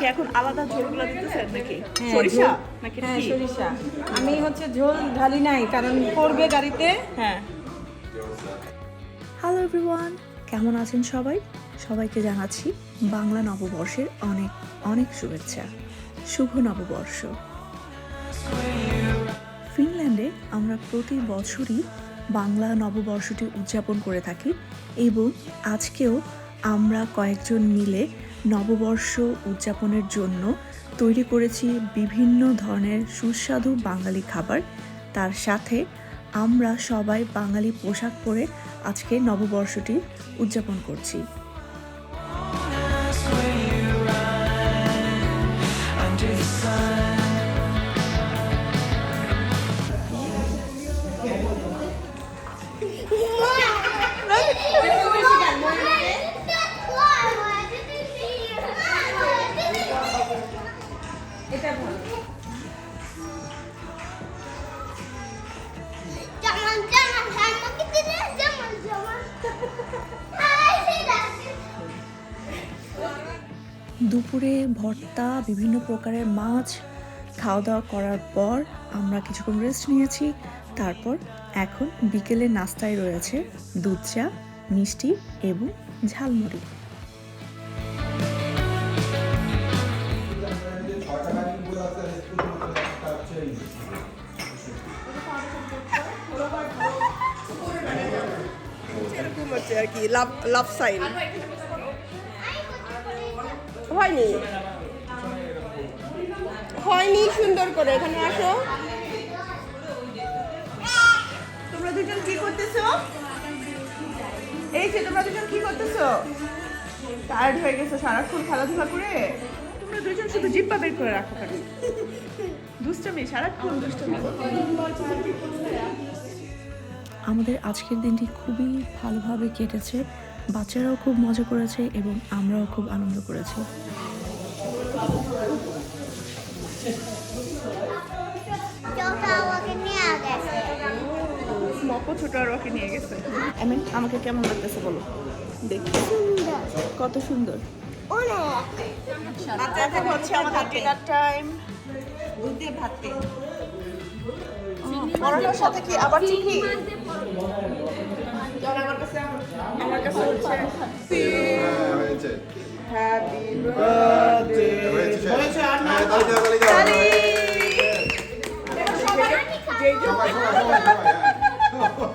কি এখন আলাদা ঝোলগুলো দিতেছেন নাকি? হ্যাঁ, সরিষা নাকি হ্যাঁ সরিষা। আমি হচ্ছে ঝোল ঢালি নাই কারণ পড়বে গাড়িতে। হ্যাঁ। হ্যালো এভরিওয়ান কেমন আছেন সবাই? সবাইকে জানাচ্ছি বাংলা নববর্ষের অনেক অনেক শুভেচ্ছা। শুভ নববর্ষ। ফিনল্যান্ডে আমরা প্রতি বছরই বাংলা নববর্ষটি উদযাপন করে থাকি এবং আজকেও আমরা কয়েকজন মিলে নববর্ষ উদযাপনের জন্য তৈরি করেছি বিভিন্ন ধরনের সুস্বাদু বাঙালি খাবার। তার সাথে আমরা সবাই বাঙালি পোশাক পরে আজকে নববর্ষটি উদযাপন করছি। দুপুরে ভর্তা, বিভিন্ন প্রকারের মাছ খাওয়া দাওয়া করার পর আমরা কিছুক্ষণ রেস্ট নিয়েছি। তারপর এখন বিকেলে নাস্তায় রয়েছে দুধ চা, মিষ্টি এবং ঝালমুড়ি। আর কি লাভ লাভ সাইন হয়নি? হয়নি, সুন্দর করে, এখানে আসো। তোমরা দুজন কি করতেছো? এই যে, তোমরা দুজন কি করতেছো? টায়ার্ড হয়ে গেছো সারাক্ষণ খেলাধুলা করে? তোমরা দুজন শুধু জিব্বা বের করে রাখো খালি। দুষ্টমি, সারাক্ষণ দুষ্টমি আমাদের আজকের দিনটি খুবই ভালোভাবে কেটেছে। বাচ্চারাও খুব মজা করেছে এবং আমরাও খুব আনন্দ করেছি। Coba awak ni মকো ছোট আর ওকে নিয়ে গেছে। আমি আমাকে কেমন লাগতেছে বলো? দেখি কত সুন্দর। Uno. আচ্ছা হচ্ছে আমাদের ডিনার টাইম দুধে ভাতে সাথে কি আবার চিনি আমার কাছে আমার কাছে হচ্ছে হয়েছে হ্যাপি বার্থডে হয়েছে হয়েছে আর না তালি দাও, তালি দাও। তালি। যেই যে- সবাই, সবাই, সবাই, সবাই।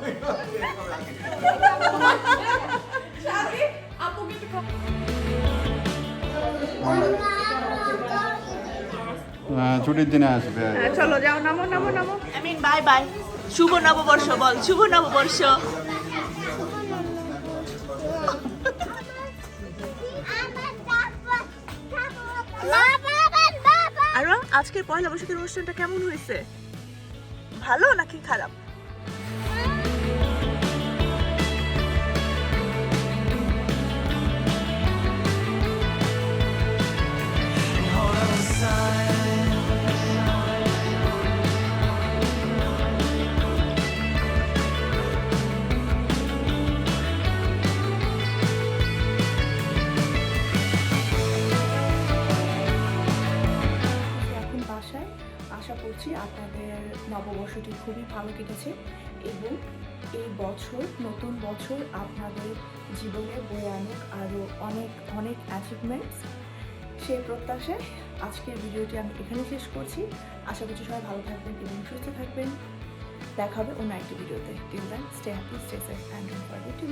হ্যাঁ, ছুটির দিনে আসবে চলো যাও নামো নামো নামো আমিন বাই বাই শুভ নববর্ষ বল শুভ নববর্ষ আজকের পয়লা বৈশাখের অনুষ্ঠানটা কেমন হয়েছে? ভালো নাকি খারাপ? করছি আপনাদের নববর্ষটি খুবই ভালো কেটেছে এবং এই বছর, নতুন বছর আপনাদের জীবনে বয়ে আনুক আরও অনেক অনেক অ্যাচিভমেন্টস সেই প্রত্যাশায় আজকের ভিডিওটি আমি এখানে শেষ করছি। আশা করছি সবাই ভালো থাকবেন এবং সুস্থ থাকবেন। দেখা হবে অন্য একটি ভিডিওতে। Till then stay happy stay safe and forget to